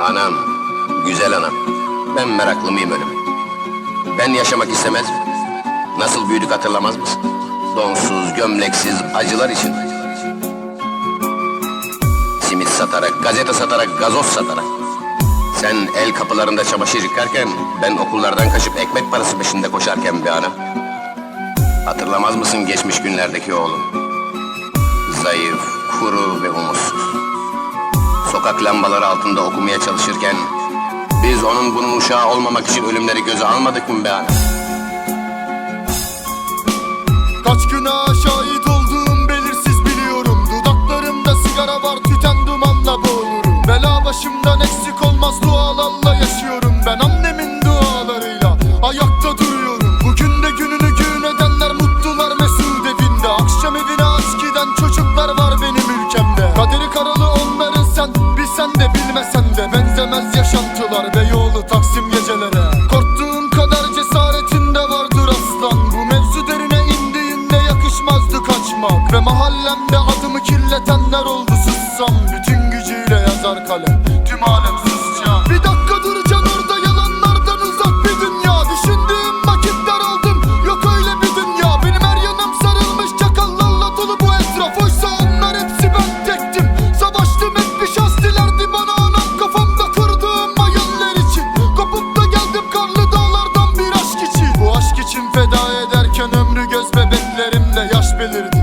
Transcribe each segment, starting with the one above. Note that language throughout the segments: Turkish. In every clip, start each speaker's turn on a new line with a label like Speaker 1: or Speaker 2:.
Speaker 1: Anam, güzel anam. Ben meraklı mıyım ölüme? Ben yaşamak istemez miyim? Nasıl büyüdük hatırlamaz mısın? Donsuz, gömleksiz, acılar için. Simit satarak, gazete satarak, gazoz satarak. Sen el kapılarında çamaşır yıkarken, ben okullardan kaçıp ekmek parası peşinde koşarken bir anam. Hatırlamaz mısın geçmiş günlerdeki oğlum? Zayıf, kuru ve umutsuz. Sokak lambaları altında okumaya çalışırken... ...biz onun bunun uşağı olmamak için ölümleri göze almadık mı be anam?
Speaker 2: Kaç günaha şahit olduğum belirsiz biliyorum. Dudaklarımda sigara var tüten dumanla boğulurum. Bela başımdan eksik olmaz dualarla yaşıyorum. Ben annemin dualarıyla ayakta duruyorum. Bugün de gününü kaçmak Ve mahallemde adımı kirletenler oldu sussam. Bütün gücüyle yazar kalem Tüm alem susacak Bir dakika duracaksın orada yalanlardan uzak bir dünya. Düşündüğüm vakitler oldum Yok öyle bir dünya. Benim her yanım sarılmış çakallarla dolu bu etraf. Oysa onlar hepsi ben tektim. Savaştım hep bir şans dilerdi bana anam Kafamda kurduğum hayaller için. Kopup da geldim karlı dağlardan bir aşk için. Bu aşk için feda ederken ömrü göz bebeklerimde yaş belirdi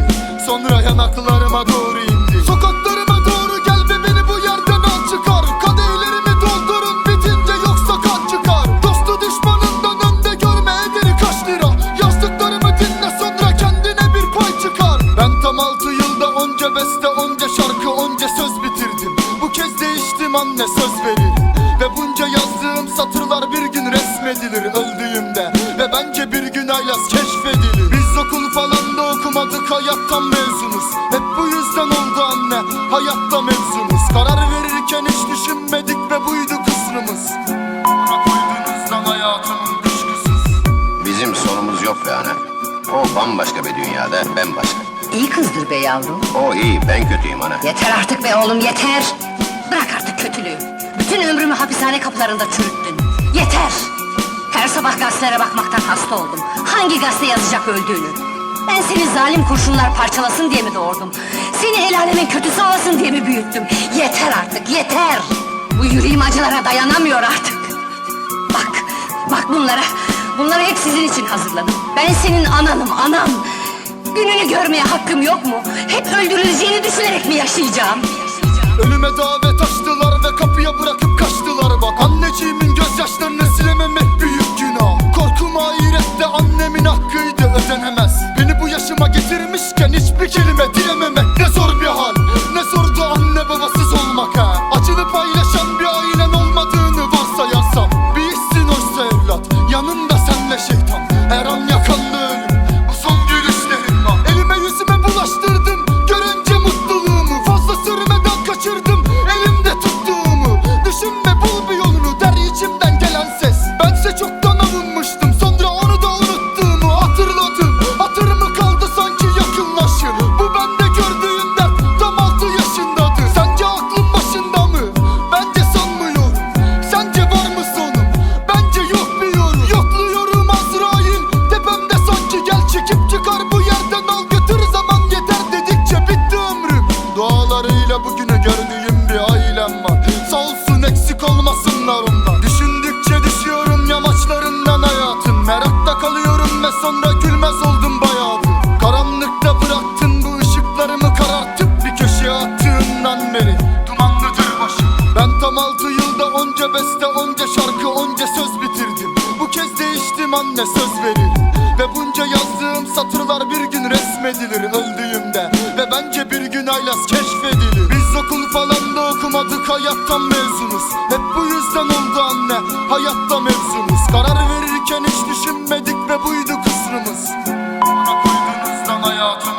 Speaker 2: yılda onca beste onca şarkı onca söz bitirdim. Bu kez değiştim anne söz veririm Ve bunca yazdığım satırlar bir gün resmedilir öldüğümde. Ve bence bir gün aylaz keşfedilir. Biz okul falan da okumadık hayattan mezunuz. Hep bu yüzden oldu anne hayatta mevzumuz Karar verirken hiç düşünmedik ve buydu kısrımız. Bana koyduğunuzdan hayatımın kuşkusuz.
Speaker 1: Bizim sonumuz yok anam. O bambaşka bir dünyada, ben başka.
Speaker 3: İyi kızdır be yavrum.
Speaker 1: O iyi, ben kötüyüm ana.
Speaker 3: Yeter artık be oğlum yeter. Bırak artık kötülüğü. Bütün ömrümü hapishane kapılarında çürüttün. Yeter. Her sabah gazetelere bakmaktan hasta oldum. Hangi gazete yazacak öldüğünü? Ben seni zalim kurşunlar parçalasın diye mi doğurdum? Seni el alemin kötüsü olasın diye mi büyüttüm? Yeter artık yeter. Bu yüreğim acılara dayanamıyor artık. Bak, bak bunlara. Bunları hep sizin için hazırladım. Ben senin ananım, anan. Gününü görmeye hakkım yok mu? Hep öldürüleceğini düşünerek mi yaşayacağım?
Speaker 2: Önüme davet açtılar ve kapıya bırakıp kaçtılar bak Anneciğimin olsun eksik olmasınlar ondan Düşündükçe düşüyorum yamaçlarından hayatım. Merakta kalıyorum ve sonra gülmez oldum bayağı Karanlıkta bıraktın bu ışıklarımı karartıp Bir köşeye attığından beri Dumanlıdır başım. Ben tam altı yılda onca beste onca şarkı onca söz bitirdim. Bu kez değiştim anne söz verir. Ve bunca yazdığım satırlar bir gün resmedilir öldüğümde. Ve bence bir gün aylas keşfedilir. Biz okul falan out